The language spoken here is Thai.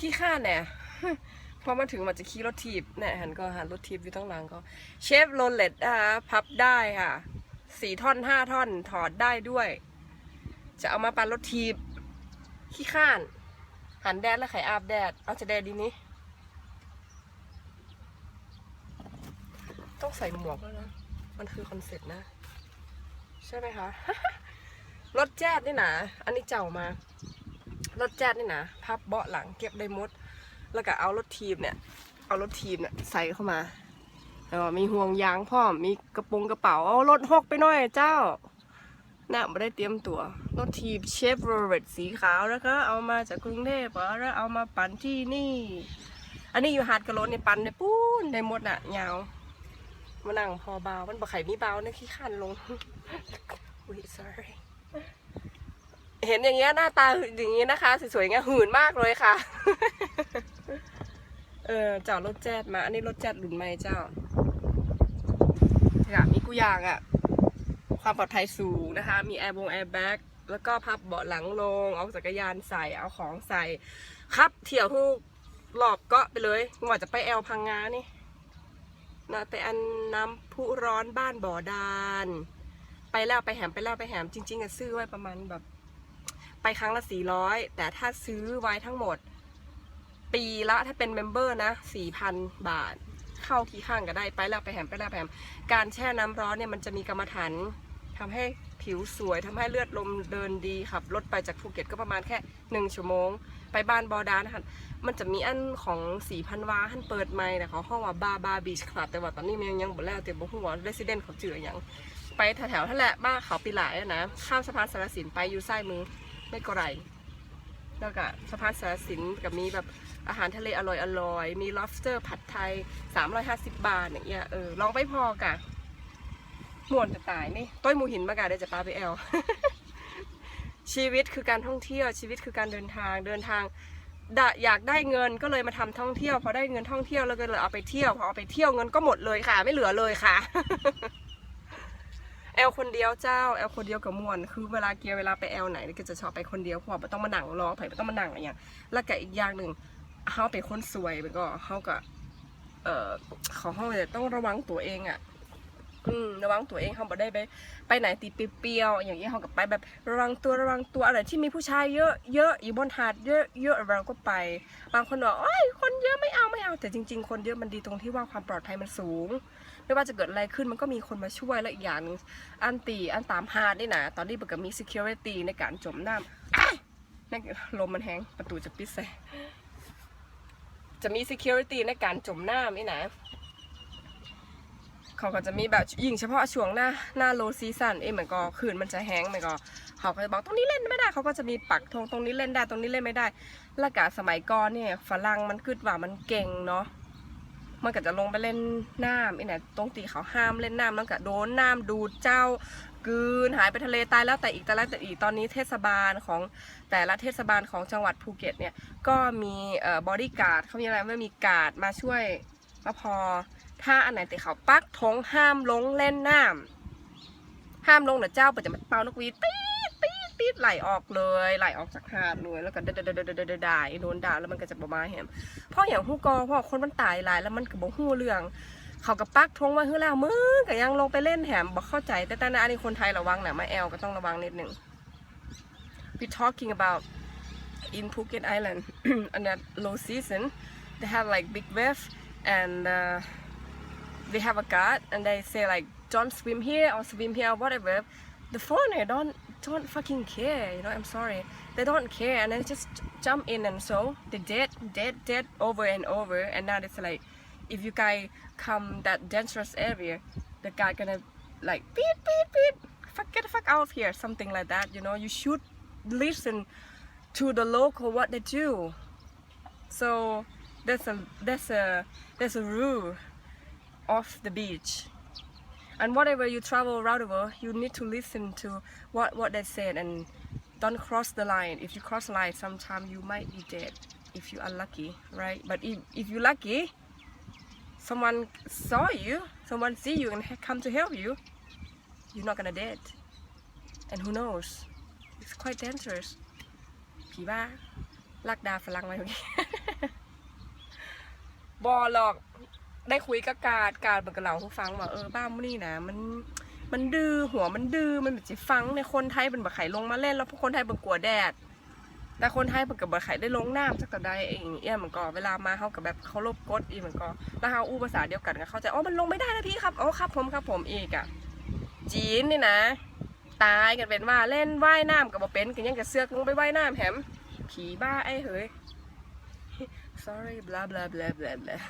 ขี้ข้านแน่พอมาถึงมันจะขี่รถทีบเนี่ยหันก็หันรถทีบอยู่ตั้งหลังก็ เชฟโรเลตนะคะพับได้ค่ะสี่ท่อนห้าท่อนถอดได้ด้วย จะเอามาปั่นรถทีบ ขี้ข้าน หันแดดแล้วไข่อาบแดด เอาจะแดดดีนี้ ต้องใส่หมวกแล้วนะ มันคือคอนเซ็ปต์นะ ใช่ไหมคะ รถแจ๊ดนี่นะ อันนี้เจ้ามาร รถแจ๊ดนี่นะพับเบาะหลังเก็บได้หมด แล้วก็เอารถทีมเนี่ย เอารถทีมเนี่ยใส่เข้ามาแล้วมีห่วงยางพร้อม มีกระโปรงกระเป๋า เอารถหกไปหน่อยเจ้าน่ะไม่ได้เตรียมตัว รถทีมเชฟโรเลตสีขาวแล้วก็เอามาจากกรุงเทพแล้วเอามาปั่นที่นี่ อันนี้อยู่หาดกระโลนเนี่ยปั่นได้ปูนได้หมดอะยาวมานั่งพอเบา มันบอกไข่มีเบาเนี่ยขี้ขันลงอุ้ย sorry เห็นอย่างเงี้ยหน้าตาอย่างงี้นะคะสวยๆเงี้ยหื่นมากเลยค่ะ เออเจ้ารถแจ๊ดมา อันนี้รถแจ๊ดหลุนไหมเจ้าอยากมีกูอยากอะความปลอดภัยสูงนะคะ มีแอร์บงแอร์แบ็กแล้วก็พับเบาะหลังลง เอาจักรยานใส่ เอาของใส่ ครับเที่ยวหูหลอบเกาะไปเลยว่าจะไปแอลพังงานี่นะไปอันน้ำพุร้อนบ้านบ่อดาน ไปแล้วไปแหมไปแล้วไปแหมจริง ๆอะซื้อไว้ประมาณแบบ ไปครั้งละสี่ร้อยแต่ถ้าซื้อไว้ทั้งหมด ปีละถ้าเป็นเมมเบอร์นะสี่พันบาท เข้ากี่ข้างก็ได้ไปแล้วไปแหมไปแล้วไปแหมการแช่น้ำร้อนเนี่ยมันจะมีกรรมฐานทำให้ผิวสวยทำให้เลือดลมเดินดีขับรถไปจากภูเก็ตก็ประมาณแค่หนึ่งชั่วโมง ไปบ้านบอดานะคะมันจะมีอันของสี่พันวาท่านเปิดใหม่แต่เขาห้องว่าบาบาบีชคลับแต่ว่าตอนนี้มันยังยังบ่แล้วเต็มบ่หัวเรสซิเดนเขาเจืออย่างไปแถวๆท่านแหละบ้านเขาปีหลายนะข้ามสะพานสารสินไปอยู่ซ้ายมือ ไม่ไกลแล้วก็สะพานสารสินกับมีแบบอาหารทะเลอร่อยๆมี lobster ผัดไทย 350 บาทอย่างเงี้ยเออลองไปพอกะม่วนจะตายนี่ต้อยมูหินมากะเดี๋ยวจะปาไปแอลชีวิตคือการท่องเที่ยวชีวิตคือการเดินทางเดินทางดะอยากได้เงินก็เลยมาทำท่องเที่ยวพอได้เงินท่องเที่ยวแล้วก็เลยเอาไปเที่ยวพอเอาไปเที่ยวเงินก็หมดเลยค่ะ ไม่เหลือเลยค่ะ อลคนเดียวเจ้าแอลคนเดียวกับมวนคือเวลาเกียร์เวลาไปแอลไหนก็จะชอบไปคนเดียวเพราะว่าไม่ต้องมาหนังรอไผ่ไม่ต้องมาหนังอะไรอย่างแล้วก็อีกอย่างหนึ่งเขาเป็นคนสวยไปก็เขาก็เอ่อเขาห้องจะต้องระวังตัวเองอะอืมระวังตัวเองเขาบ่ได้ไปไปไหนตีเปรียวอย่างเงี้ยเขาก็ไปแบบระวังตัวระวังตัวอะไรที่มีผู้ชายเยอะเยอะอยู่บนหาดเยอะเยอะเราก็ไป บางคนบอกโอ้ยคนเยอะไม่เอาไม่เแต่จริง ๆ คนเยอะมันดีตรงที่ว่าความปลอดภัยมันสูง ไม่ว่าจะเกิดอะไรขึ้นมันก็มีคนมาช่วยและอีกอย่างนึงอันตีอันตามหาดนี่นะตอนนี้เบิกก็มี security ในการจมน้ำอ้ายนั่นลมมันแห้งประตูจะปิดใส่จะมี security ในการจมน้ำนี่นะ เขาก็จะมีแบบยิ่งเฉพาะช่วงหน้าหน้าโลซีซันเอ้เหมือนก็คืนมันจะแห้งเหมือนก็เขาก็จะบอกตรงนี้เล่นไม่ได้เขาก็จะมีปักธงตรงนี้เล่นได้ตรงนี้เล่นไม่ได้แล้วก็สมัยก่อนเนี่ยฝรั่งมันคิดว่ามันเก่งเนาะมันก็จะลงไปเล่นน้ำไอ้เนี่ยตรงตีเขาห้ามเล่นน้ำแล้วก็โดนน้ำดูดเจ้ากืนหายไปทะเลตายแล้วแต่อีกแต่ละแต่อีกตอนนี้เทศบาลของแต่ละเทศบาลของจังหวัดภูเก็ตเนี่ยก็มีเอ่อบอดี้การ์ดเขามีอะไรไม่มีการ์ดมาช่วยก็พอ ถ้าอันไหนติเขาปักธงห้ามลงเล่นน้ำห้ามลงเดี๋ยวเจ้าปจะมาเป่านกหวีดปี๊ดปี๊ดปี๊ดไหลออกเลย ไหลออกจากหาดเลยแล้วก็ด่าด่าด่าด่าด่าด่าโดนด่าแล้วมันก็จะประมาณเห็นพราะอย่างฮู้กอพราะคนมันตายหลาย แล้วมันก็บ่ฮู้เรื่อง เขาก็ปักธงไว้เฮือแล้วมึงก็ยังลงไปเล่นแถมบ่เข้าใจ แต่แต่นะอันนี้คนไทยระวังนะมาแอลก็ต้องระวังนิดนึง we talking about in Phuket Island on that low season they have like big wave and uh, they have a guard and they say like don't swim here or swim here or whatever. The foreigner don't don't fucking care you know i'm sorry. They don't care and they just jump in and so they dead dead dead over and over. And now it's like if you guys come that dangerous area the guy gonna like beep beep beep fuck get the fuck out of here something like that you know. You should listen to the local what they do. So there's a there's a there's a rule of the beach. And whatever you travel around the world, you need to listen to what, what they said and don't cross the line. If you cross the line, sometime you might be dead if you are lucky, right? But if, if you're lucky, someone saw you, someone see you and ha- come to help you, you're not gonna dead. And who knows? It's quite dangerous. ผีบ้าลักดาฝรั่งไว้เมื่อกี้ บอหรอก ได้คุยกับการดการดมันก็เล่าให้ฟังว่าเออบ้านมันนี่นะมันมันดื้อหัวมันดื้อมันแบบจะฟังในคนไทยเป็นแบบไข่ลงมาเล่นแล้วพวกคนไทยเป็นกลัวแดดแต่คนไทยเป็นกับแบบไข่ได้ลงน้ำสักแต่ใดเองเอี้ยมันก็เวลามาเขากับแบบเขารบกฎอีมันก็แล้วเขาอู้ภาษาเดียวกันก็เข้าใจอ๋อมันลงไม่ได้นะพี่ครับอ๋อครับผมครับผมอีกอะจีนนี่นะ ตายกันเป็นว่าเล่นว่ายน้ำกับบ่เป็นกันยังกับเสือกลงไปว่ายน้ำแถมผีบ้าไอ้เฮ้ย sorry blah blah blah blah blah